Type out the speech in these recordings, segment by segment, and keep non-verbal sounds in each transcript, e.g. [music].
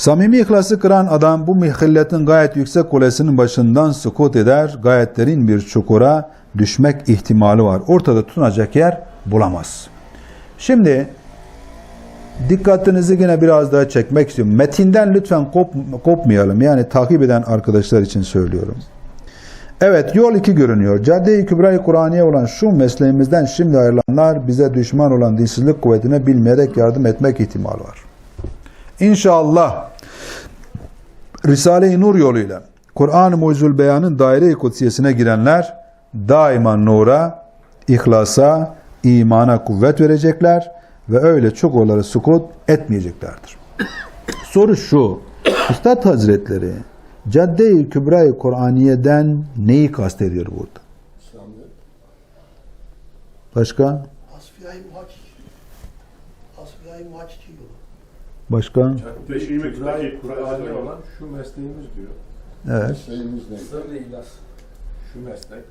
Samimi ihlası kıran adam bu mihilletin gayet yüksek kulesinin başından sukut eder, gayet derin bir çukura düşmek ihtimali var. Ortada tutunacak yer bulamaz. Şimdi dikkatinizi yine biraz daha çekmek istiyorum. Metinden lütfen kop, kopmayalım. Yani takip eden arkadaşlar için söylüyorum. Evet yol iki görünüyor. Cadde-i Kübra-i Kur'aniye olan şu mesleğimizden şimdi ayrılanlar bize düşman olan dinsizlik kuvvetine bilmeyerek yardım etmek ihtimali var. İnşallah Risale-i Nur yoluyla Kur'an-ı Mucizül Beyan'ın daire-i kutsiyesine girenler daima nura, ihlasa, imana kuvvet verecekler ve öyle çok oları sukut etmeyeceklerdir. [coughs] Soru şu, Üstad Hazretleri Cadde-i Kübra-i Kur'aniye'den neyi kastediyor burada? Başka? Asfiyayı muhakkik. Asfiyayı muhakkiki yolu. Başka? Beşinci mektuptaki Kur'an'ı olan şu mesleğimiz diyor. Evet. Şeyimiz ne? Şu meslek.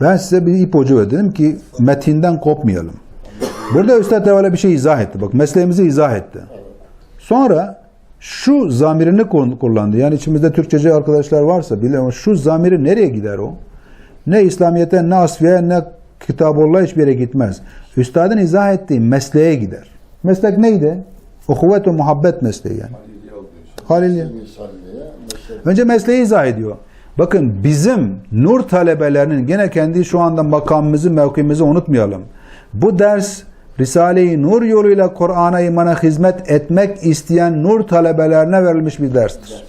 Ben size bir ipucu verdim ki metinden kopmayalım. Burada Üstad evvela bir şey izah etti. Bak mesleğimizi izah etti. Sonra şu zamirini kullan- kullandı. Yani içimizde Türkçeci arkadaşlar varsa bile ama şu zamiri nereye gider o? Ne İslamiyet'e, ne Asfiye, ne Kitabullah hiçbir yere gitmez. Üstadın izah ettiği mesleğe gider. Meslek neydi? O kuvvet ve muhabbet mesleği yani. Mesela Önce mesleği izah ediyor. Bakın bizim nur talebelerinin gene kendi şu anda makamımızı, mevkimizi unutmayalım. Bu ders Risale-i Nur yoluyla Kur'an'a imana hizmet etmek isteyen nur talebelerine verilmiş bir derstir.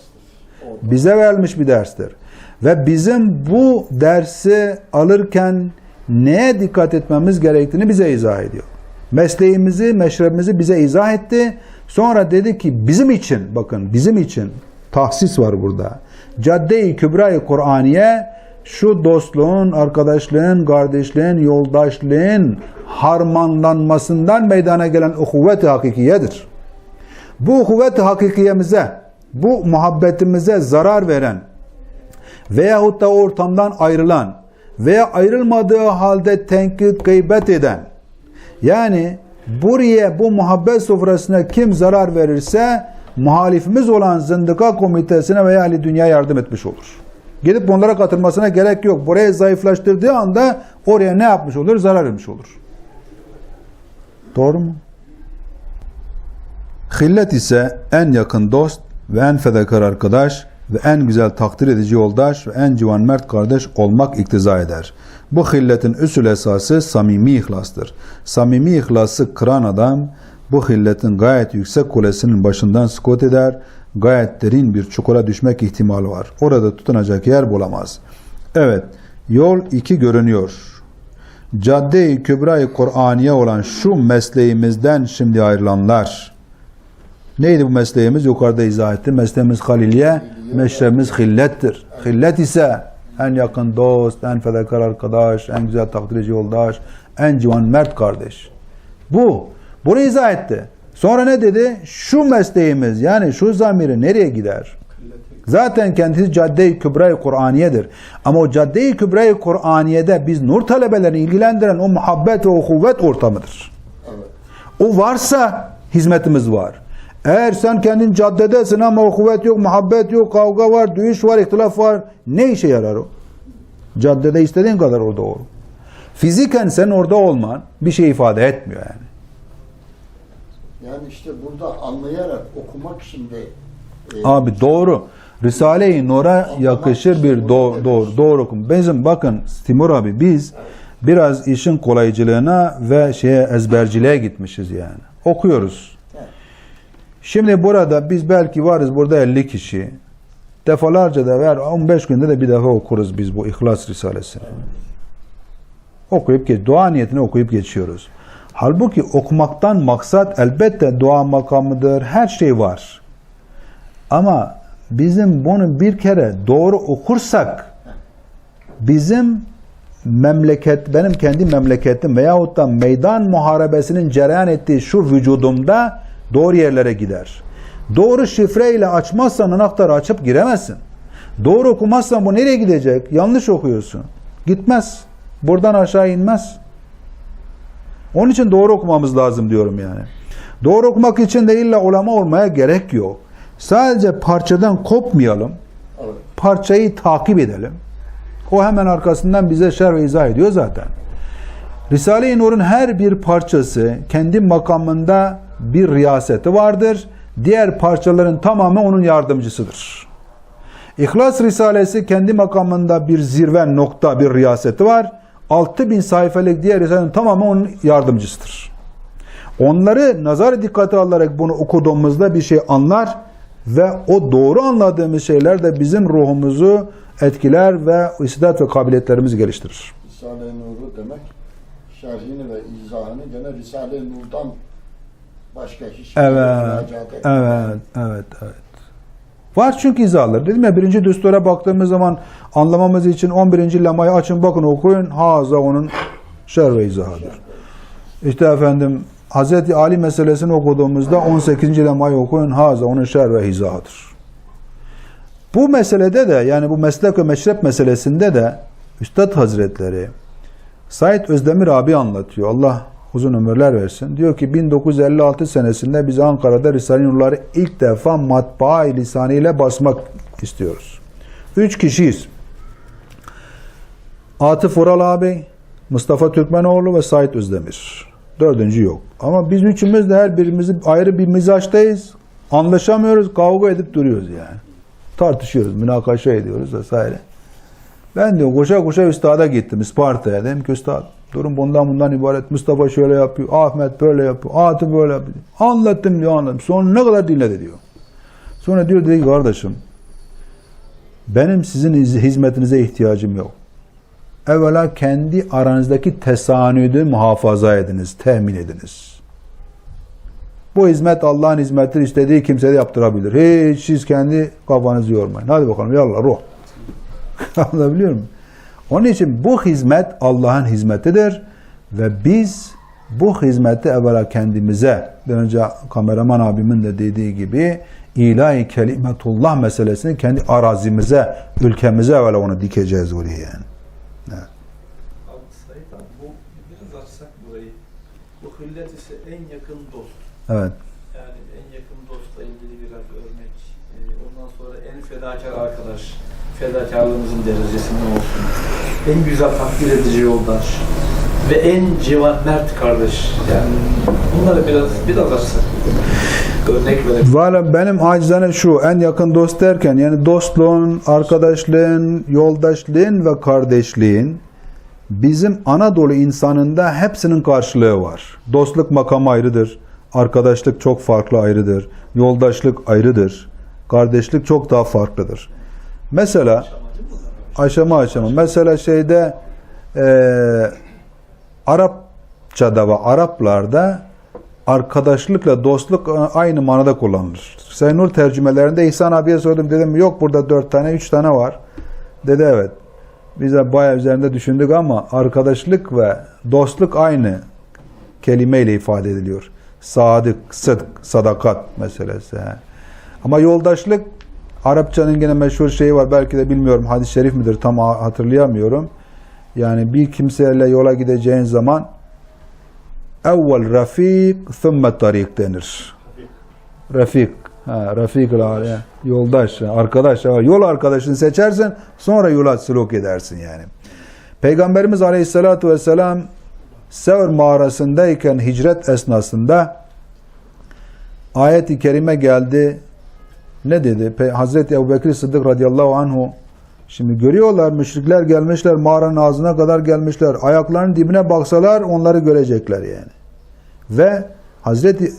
Bize verilmiş bir derstir. Ve bizim bu dersi alırken neye dikkat etmemiz gerektiğini bize izah ediyor. Mesleğimizi, meşrebimizi bize izah etti. Sonra dedi ki bizim için, bakın bizim için tahsis var burada. Cadde-i Kübra-i Kur'aniye şu dostluğun, arkadaşlığın, kardeşliğin, yoldaşlığın harmanlanmasından meydana gelen uhuvvet-i hakikiyedir. Bu uhuvvet-i hakikiyemize, bu muhabbetimize zarar veren veyahut da ortamdan ayrılan veya ayrılmadığı halde tenkit, gıybet eden yani buraya bu muhabbet sofrasına kim zarar verirse muhalifimiz olan zındıka komitesine veya Ali Dünya yardım etmiş olur. Gidip bunlara katılmasına gerek yok. Burayı zayıflaştırdığı anda oraya ne yapmış olur? Zarar vermiş olur. Doğru mu? Hillet ise en yakın dost ve en fedakar arkadaş ve en güzel takdir edici yoldaş ve en civan mert kardeş olmak iktiza eder. Bu hilletin üsül esası samimi ihlastır. Samimi ihlası kıran adam bu hilletin gayet yüksek kulesinin başından skot eder, gayet derin bir çukura düşmek ihtimali var. Orada tutunacak yer bulamaz. Evet, yol iki görünüyor. Cadde-i Kübra-i Kur'aniye olan şu mesleğimizden şimdi ayrılanlar. Neydi bu mesleğimiz? Yukarıda izah ettim. Mesleğimiz haliliye, meşrebimiz hillettir. Hillet ise en yakın dost, en fedakar arkadaş, en güzel takdirci yoldaş, en civan mert kardeş. Bu. Bunu izah etti. Sonra ne dedi? Şu mesleğimiz yani şu zamiri nereye gider? Zaten kendisi Cadde-i Kübra-i Kur'aniyedir. Ama o Cadde-i Kübra-i Kur'aniye'de biz nur talebelerini ilgilendiren o muhabbet ve o kuvvet ortamıdır. evet. O varsa hizmetimiz var. Eğer sen kendin caddedesin ama o kuvvet yok, muhabbet yok, kavga var, dövüş var, ihtilaf var. Ne işe yarar o? Caddede istediğin kadar orada ol. Fiziken sen orada olman bir şey ifade etmiyor yani. Yani işte burada anlayarak okumak için de e, Abi doğru. Risale-i Nur'a yakışır bir doğru, doğru, doğru okum. Bizim bakın Timur abi biz biraz işin kolaycılığına ve şeye ezberciliğe gitmişiz yani. Okuyoruz. Şimdi burada biz belki varız burada 50 kişi. Defalarca da ver 15 günde de bir defa okuruz biz bu İhlas Risalesini. Okuyup geç, dua niyetine okuyup geçiyoruz. Halbuki okumaktan maksat elbette dua makamıdır, her şey var. Ama bizim bunu bir kere doğru okursak bizim memleket, benim kendi memleketim veyahut da meydan muharebesinin cereyan ettiği şu vücudumda doğru yerlere gider. Doğru şifreyle açmazsan anahtarı açıp giremezsin. Doğru okumazsan bu nereye gidecek? Yanlış okuyorsun. Gitmez. Buradan aşağı inmez. Onun için doğru okumamız lazım diyorum yani. Doğru okumak için de illa ulema olmaya gerek yok. Sadece parçadan kopmayalım. Parçayı takip edelim. O hemen arkasından bize şer ve izah ediyor zaten. Risale-i Nur'un her bir parçası kendi makamında bir riyaseti vardır. Diğer parçaların tamamı onun yardımcısıdır. İhlas Risalesi kendi makamında bir zirve nokta bir riyaseti var. 6000 sayfalık diğer Risale'nin tamamı onun yardımcısıdır. Onları nazar dikkate alarak bunu okuduğumuzda bir şey anlar ve o doğru anladığımız şeyler de bizim ruhumuzu etkiler ve istidat ve kabiliyetlerimizi geliştirir. Risale-i Nur'u demek şerhini ve izahını gene Risale-i Nur'dan başka hiçbir Evet, müracaat etmiyor. evet, evet, evet. Var çünkü izahlar. Dedim ya birinci düstura baktığımız zaman anlamamız için 11. lamayı açın bakın okuyun. Haza onun şer ve izahıdır. İşte efendim Hazreti Ali meselesini okuduğumuzda 18. lamayı okuyun. Haza onun şer ve izahıdır. Bu meselede de yani bu meslek ve meşrep meselesinde de Üstad Hazretleri Said Özdemir abi anlatıyor. Allah uzun ömürler versin. Diyor ki 1956 senesinde biz Ankara'da Risale-i Nur'ları ilk defa matbaa lisanıyla basmak istiyoruz. Üç kişiyiz. Atıf Ural abi, Mustafa Türkmenoğlu ve Said Özdemir. Dördüncü yok. Ama biz üçümüz de her birimiz ayrı bir mizaçtayız. Anlaşamıyoruz, kavga edip duruyoruz yani. Tartışıyoruz, münakaşa ediyoruz vesaire. Ben diyor koşa koşa üstada gittim Isparta'ya. Dedim ki üstad durum bundan bundan ibaret. Mustafa şöyle yapıyor, Ahmet böyle yapıyor, Atıf böyle yapıyor. Anlattım diyor anlattım. Sonra ne kadar dinledi diyor. Sonra diyor dedi ki kardeşim benim sizin hiz- hizmetinize ihtiyacım yok. Evvela kendi aranızdaki tesanüdü muhafaza ediniz, temin ediniz. Bu hizmet Allah'ın hizmetidir. İstediği kimse de yaptırabilir. Hiç siz kendi kafanızı yormayın. Hadi bakalım yallah ruh. [laughs] Anlatabiliyor muyum? Onun için bu hizmet Allah'ın hizmetidir ve biz bu hizmeti evvela kendimize, bir önce kameraman abimin de dediği gibi ilahi kelimetullah meselesini kendi arazimize, ülkemize evvela onu dikeceğiz oraya yani. Abi Sayit abi bu biraz açsak burayı. Bu hıllet ise en yakın dost. Evet. Yani en yakın dostla ilgili biraz örnek. Ee, ondan sonra en fedakar arkadaş. Fedakarlığımızın derecesi ne olsun. En güzel takdir edici yoldaş. Ve en cevapmert kardeş. Yani bunları biraz biraz açsak. Örnek verelim. Valla benim acizane şu en yakın dost derken yani dostluğun, arkadaşlığın, yoldaşlığın ve kardeşliğin bizim Anadolu insanında hepsinin karşılığı var. Dostluk makamı ayrıdır. Arkadaşlık çok farklı ayrıdır. Yoldaşlık ayrıdır. Kardeşlik çok daha farklıdır. Mesela aşama aşama. Mesela şeyde eee Arapçada ve Araplarda arkadaşlıkla dostluk aynı manada kullanılır. Sayın Nur tercümelerinde İhsan abiye sordum dedim yok burada dört tane üç tane var. Dedi evet. Biz de bayağı üzerinde düşündük ama arkadaşlık ve dostluk aynı kelimeyle ifade ediliyor. Sadık, sıdk, sadakat meselesi. he. Ama yoldaşlık Arapçanın gene meşhur şeyi var. Belki de bilmiyorum hadis-i şerif midir tam hatırlayamıyorum. Yani bir kimseyle yola gideceğin zaman evvel rafik thumme tarik denir. Rafik. Ha, rafik yani yoldaş, arkadaş, yol arkadaşını seçersin sonra yola süluk edersin yani. Peygamberimiz Aleyhisselatü Vesselam Sevr mağarasındayken hicret esnasında ayet-i kerime geldi. Ne dedi? Hazreti Ebu Bekir Sıddık radıyallahu anhu Şimdi görüyorlar müşrikler gelmişler mağaranın ağzına kadar gelmişler. Ayaklarının dibine baksalar onları görecekler yani. Ve Hazreti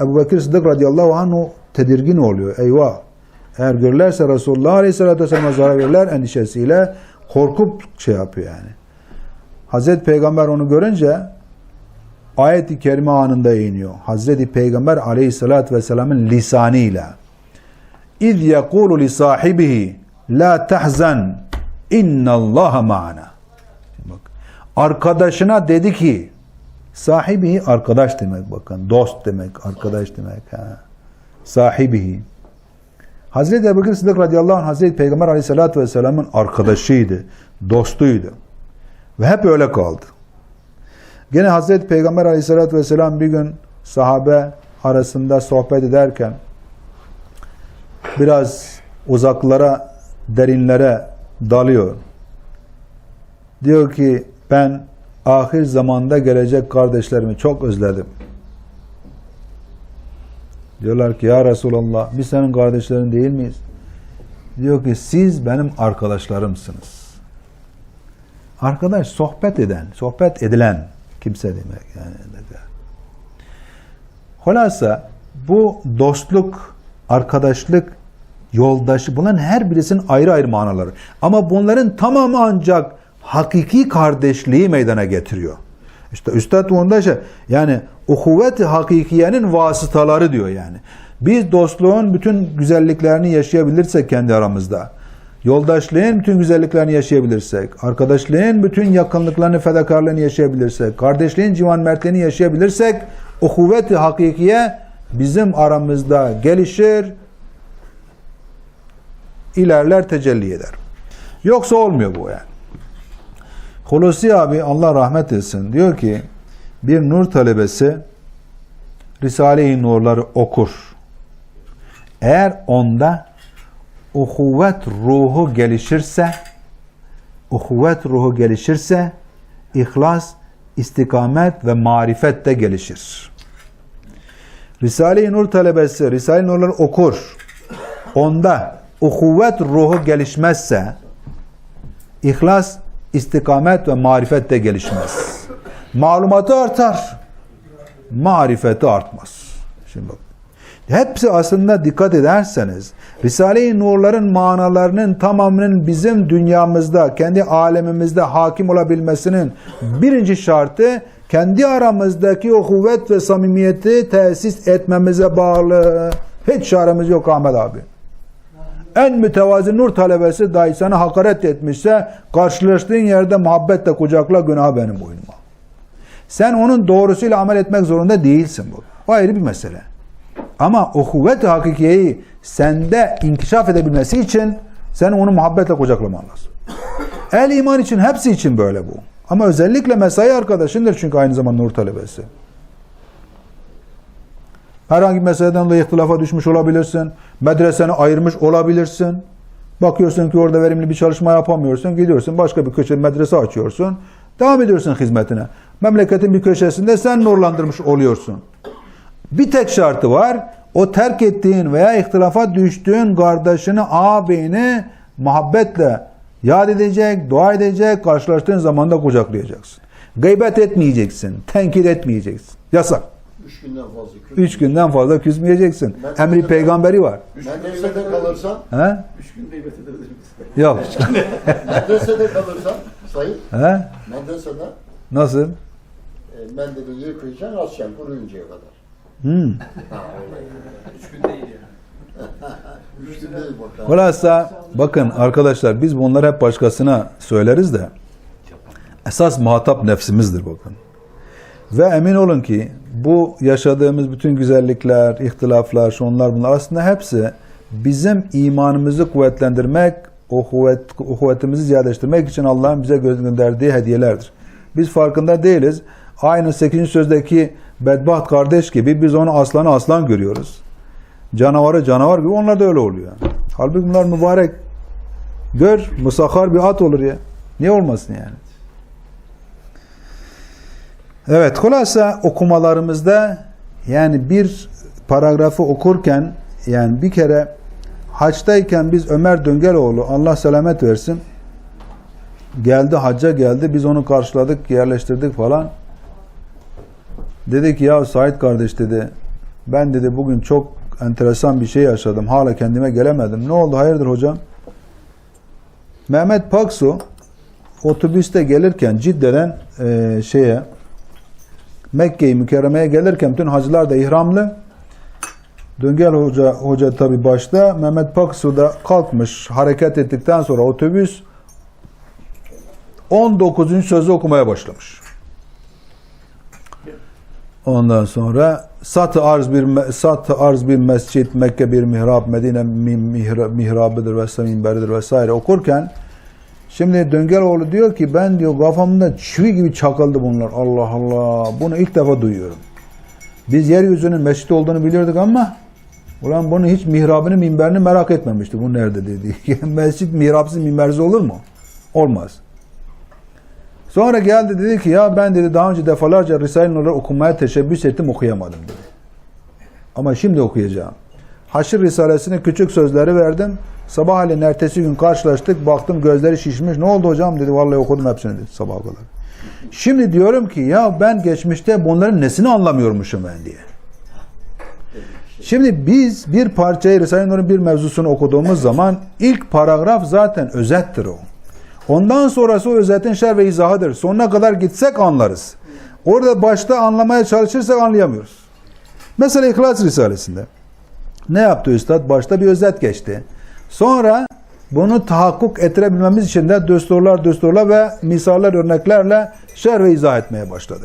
Ebu Bekir Sıddık radıyallahu anhu tedirgin oluyor. Eyvah! Eğer görürlerse Resulullah aleyhissalatü vesselam'a zarar verirler endişesiyle korkup şey yapıyor yani. Hazreti Peygamber onu görünce ayet-i kerime anında iniyor. Hazreti Peygamber aleyhissalatü vesselamın lisanıyla İz yekulu li sahibihi La tahzan innallaha ma'ana. Bak. Arkadaşına dedi ki sahibi arkadaş demek bakın. Dost demek, arkadaş demek. Ha. Sahibihi. Hazreti Ebu Sıddık radıyallahu anh Hazreti Peygamber aleyhissalatü vesselamın arkadaşıydı, dostuydu. Ve hep öyle kaldı. Gene Hazreti Peygamber aleyhissalatü vesselam bir gün sahabe arasında sohbet ederken biraz uzaklara, derinlere dalıyor. Diyor ki ben ahir zamanda gelecek kardeşlerimi çok özledim. Diyorlar ki ya Resulallah biz senin kardeşlerin değil miyiz? Diyor ki siz benim arkadaşlarımsınız. Arkadaş sohbet eden, sohbet edilen kimse demek yani. Hulasa bu dostluk, arkadaşlık, yoldaşı bunların her birisinin ayrı ayrı manaları. Ama bunların tamamı ancak hakiki kardeşliği meydana getiriyor. İşte Üstad onda şey yani uhuvvet-i hakikiyenin vasıtaları diyor yani. Biz dostluğun bütün güzelliklerini yaşayabilirsek kendi aramızda, yoldaşlığın bütün güzelliklerini yaşayabilirsek, arkadaşlığın bütün yakınlıklarını, fedakarlığını yaşayabilirsek, kardeşliğin civan mertliğini yaşayabilirsek, uhuvvet-i hakikiye bizim aramızda gelişir, ilerler, tecelli eder. Yoksa olmuyor bu yani. Hulusi abi Allah rahmet etsin diyor ki bir nur talebesi Risale-i Nurları okur. Eğer onda uhuvvet ruhu gelişirse uhuvvet ruhu gelişirse ihlas, istikamet ve marifet de gelişir. Risale-i Nur talebesi Risale-i Nurları okur. Onda uhuvvet ruhu gelişmezse ihlas, istikamet ve marifet de gelişmez. Malumatı artar. Marifeti artmaz. Şimdi bak. Hepsi aslında dikkat ederseniz Risale-i Nurların manalarının tamamının bizim dünyamızda, kendi alemimizde hakim olabilmesinin birinci şartı kendi aramızdaki o kuvvet ve samimiyeti tesis etmemize bağlı. Hiç çaremiz yok Ahmet abi. En mütevazi nur talebesi dahi sana hakaret etmişse karşılaştığın yerde muhabbetle kucakla günah benim boynuma. Sen onun doğrusuyla amel etmek zorunda değilsin bu. O ayrı bir mesele. Ama o kuvvet-i hakikiyeyi sende inkişaf edebilmesi için sen onu muhabbetle kucaklaman lazım. El iman için hepsi için böyle bu. Ama özellikle mesai arkadaşındır çünkü aynı zamanda nur talebesi. Herhangi bir meseleden dolayı ihtilafa düşmüş olabilirsin. Medreseni ayırmış olabilirsin. Bakıyorsun ki orada verimli bir çalışma yapamıyorsun. Gidiyorsun başka bir köşe medrese açıyorsun. Devam ediyorsun hizmetine. Memleketin bir köşesinde sen nurlandırmış oluyorsun. Bir tek şartı var. O terk ettiğin veya ihtilafa düştüğün kardeşini, ağabeyini muhabbetle yad edecek, dua edecek, karşılaştığın zaman da kucaklayacaksın. Gıybet etmeyeceksin, tenkit etmeyeceksin. Yasak. Üç günden fazla küs. Üç günden fazla küsmeyeceksin. Ben- Emri peygamberi var. Medresede kalırsan, He? Üç gün gıybet ederiz biz. Yok. medresede kalırsan, sayın, He? medresede Nasıl? e, mendili yıkayacaksın, atacaksın kuruyuncaya kadar. Hmm. Hulasa bakın arkadaşlar biz bunları hep başkasına söyleriz de esas muhatap nefsimizdir bakın. Ve emin olun ki bu yaşadığımız bütün güzellikler, ihtilaflar, şunlar bunlar aslında hepsi bizim imanımızı kuvvetlendirmek, o, kuvvet, o kuvvetimizi ziyadeleştirmek için Allah'ın bize gönderdiği hediyelerdir. Biz farkında değiliz. Aynı 8. sözdeki bedbaht kardeş gibi biz onu aslanı aslan görüyoruz. Canavarı canavar gibi onlar da öyle oluyor. Halbuki bunlar mübarek. Gör, musahhar bir at olur ya. Niye olmasın yani? Evet, hulasa okumalarımızda yani bir paragrafı okurken yani bir kere haçtayken biz Ömer Döngeloğlu Allah selamet versin geldi hacca geldi biz onu karşıladık yerleştirdik falan dedi ki ya Said kardeş dedi ben dedi bugün çok enteresan bir şey yaşadım hala kendime gelemedim ne oldu hayırdır hocam Mehmet Paksu otobüste gelirken Cidde'den eee, şeye Mekke'yi mükerremeye gelirken bütün hacılar da ihramlı. Döngel Hoca, hoca tabi başta. Mehmet Paksu da kalkmış. Hareket ettikten sonra otobüs 19. sözü okumaya başlamış. Ondan sonra satı arz bir satı arz bir mescit, Mekke bir mihrab, Medine mi- mihra, mihrabıdır ve minberidir vesaire okurken Şimdi Döngeloğlu diyor ki ben diyor kafamda çivi gibi çakıldı bunlar. Allah Allah. Bunu ilk defa duyuyorum. Biz yeryüzünün mescit olduğunu biliyorduk ama Ulan bunu hiç mihrabını minberini merak etmemişti. Bu nerede dedi. [laughs] Mescit mihrapsız minbersiz olur mu? Olmaz. Sonra geldi dedi ki ya ben dedi daha önce defalarca Risale-i Nur'u okumaya teşebbüs ettim okuyamadım dedi. Ama şimdi okuyacağım. Haşr Risalesi'ne küçük sözleri verdim. Sabahleyin ertesi gün karşılaştık. Baktım gözleri şişmiş. Ne oldu hocam dedi. Vallahi okudum hepsini dedi sabaha kadar. Şimdi diyorum ki ya ben geçmişte bunların nesini anlamıyormuşum ben diye. Şimdi biz bir parçayı Risale-i Nur'un bir mevzusunu okuduğumuz zaman ilk paragraf zaten özettir o. Ondan sonrası o özetin şer ve izahıdır. Sonuna kadar gitsek anlarız. Orada başta anlamaya çalışırsak anlayamıyoruz. Mesela İhlas Risalesi'nde ne yaptı Üstad? Başta bir özet geçti. Sonra bunu tahakkuk ettirebilmemiz için de düsturlar düsturlar ve misaller örneklerle şer ve izah etmeye başladı.